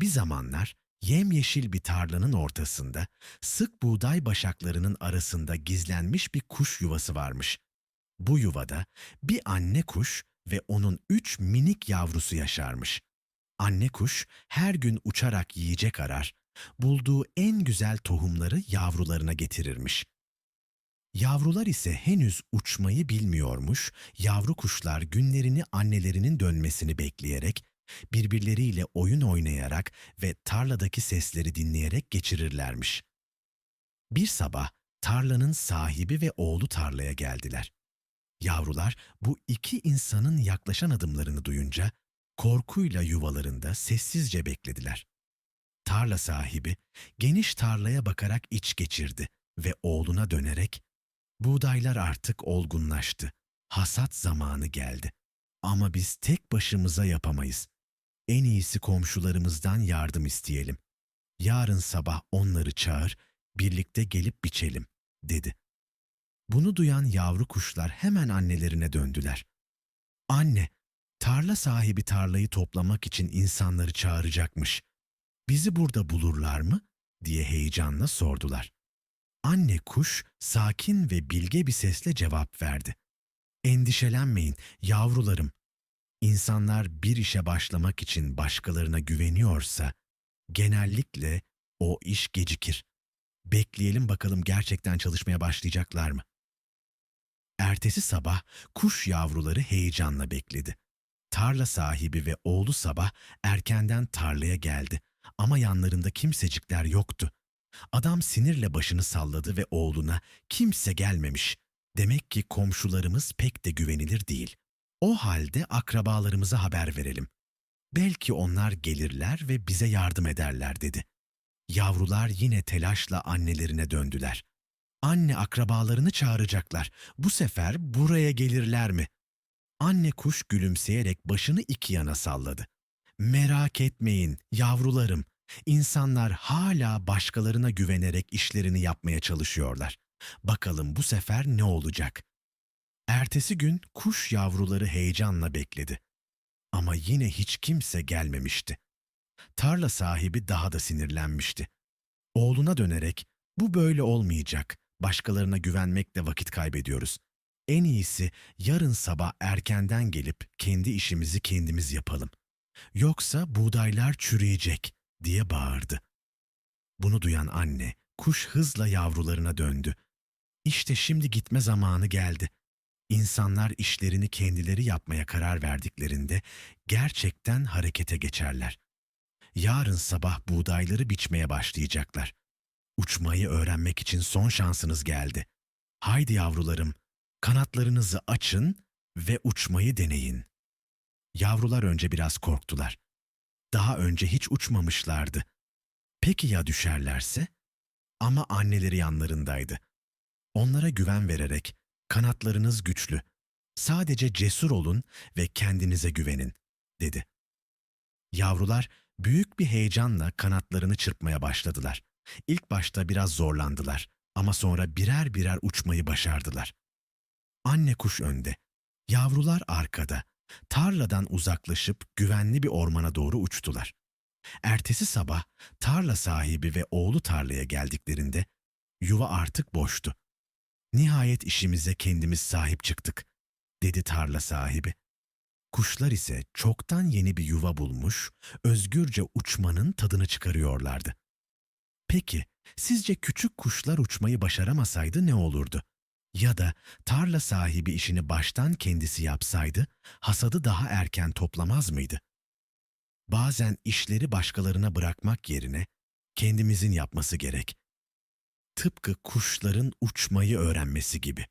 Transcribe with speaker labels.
Speaker 1: Bir zamanlar yemyeşil bir tarlanın ortasında sık buğday başaklarının arasında gizlenmiş bir kuş yuvası varmış. Bu yuvada bir anne kuş ve onun üç minik yavrusu yaşarmış. Anne kuş her gün uçarak yiyecek arar, bulduğu en güzel tohumları yavrularına getirirmiş. Yavrular ise henüz uçmayı bilmiyormuş, yavru kuşlar günlerini annelerinin dönmesini bekleyerek, birbirleriyle oyun oynayarak ve tarladaki sesleri dinleyerek geçirirlermiş. Bir sabah tarlanın sahibi ve oğlu tarlaya geldiler. Yavrular bu iki insanın yaklaşan adımlarını duyunca korkuyla yuvalarında sessizce beklediler. Tarla sahibi geniş tarlaya bakarak iç geçirdi ve oğluna dönerek Buğdaylar artık olgunlaştı. Hasat zamanı geldi. Ama biz tek başımıza yapamayız. En iyisi komşularımızdan yardım isteyelim. Yarın sabah onları çağır, birlikte gelip biçelim, dedi. Bunu duyan yavru kuşlar hemen annelerine döndüler. Anne, tarla sahibi tarlayı toplamak için insanları çağıracakmış. Bizi burada bulurlar mı? diye heyecanla sordular. Anne kuş sakin ve bilge bir sesle cevap verdi. Endişelenmeyin yavrularım. İnsanlar bir işe başlamak için başkalarına güveniyorsa genellikle o iş gecikir. Bekleyelim bakalım gerçekten çalışmaya başlayacaklar mı? Ertesi sabah kuş yavruları heyecanla bekledi. Tarla sahibi ve oğlu sabah erkenden tarlaya geldi ama yanlarında kimsecikler yoktu. Adam sinirle başını salladı ve oğluna kimse gelmemiş. Demek ki komşularımız pek de güvenilir değil. O halde akrabalarımıza haber verelim. Belki onlar gelirler ve bize yardım ederler dedi. Yavrular yine telaşla annelerine döndüler. Anne akrabalarını çağıracaklar. Bu sefer buraya gelirler mi? Anne kuş gülümseyerek başını iki yana salladı. Merak etmeyin yavrularım. İnsanlar hala başkalarına güvenerek işlerini yapmaya çalışıyorlar. Bakalım bu sefer ne olacak? Ertesi gün kuş yavruları heyecanla bekledi. Ama yine hiç kimse gelmemişti. Tarla sahibi daha da sinirlenmişti. Oğluna dönerek, bu böyle olmayacak, başkalarına güvenmekle vakit kaybediyoruz. En iyisi yarın sabah erkenden gelip kendi işimizi kendimiz yapalım. Yoksa buğdaylar çürüyecek diye bağırdı. Bunu duyan anne kuş hızla yavrularına döndü. İşte şimdi gitme zamanı geldi. İnsanlar işlerini kendileri yapmaya karar verdiklerinde gerçekten harekete geçerler. Yarın sabah buğdayları biçmeye başlayacaklar. Uçmayı öğrenmek için son şansınız geldi. Haydi yavrularım, kanatlarınızı açın ve uçmayı deneyin. Yavrular önce biraz korktular. Daha önce hiç uçmamışlardı. Peki ya düşerlerse? Ama anneleri yanlarındaydı. Onlara güven vererek, kanatlarınız güçlü, sadece cesur olun ve kendinize güvenin, dedi. Yavrular büyük bir heyecanla kanatlarını çırpmaya başladılar. İlk başta biraz zorlandılar ama sonra birer birer uçmayı başardılar. Anne kuş önde, yavrular arkada, tarladan uzaklaşıp güvenli bir ormana doğru uçtular. Ertesi sabah tarla sahibi ve oğlu tarlaya geldiklerinde yuva artık boştu. Nihayet işimize kendimiz sahip çıktık, dedi tarla sahibi. Kuşlar ise çoktan yeni bir yuva bulmuş, özgürce uçmanın tadını çıkarıyorlardı. Peki, sizce küçük kuşlar uçmayı başaramasaydı ne olurdu? Ya da tarla sahibi işini baştan kendisi yapsaydı, hasadı daha erken toplamaz mıydı? Bazen işleri başkalarına bırakmak yerine kendimizin yapması gerek. Tıpkı kuşların uçmayı öğrenmesi gibi.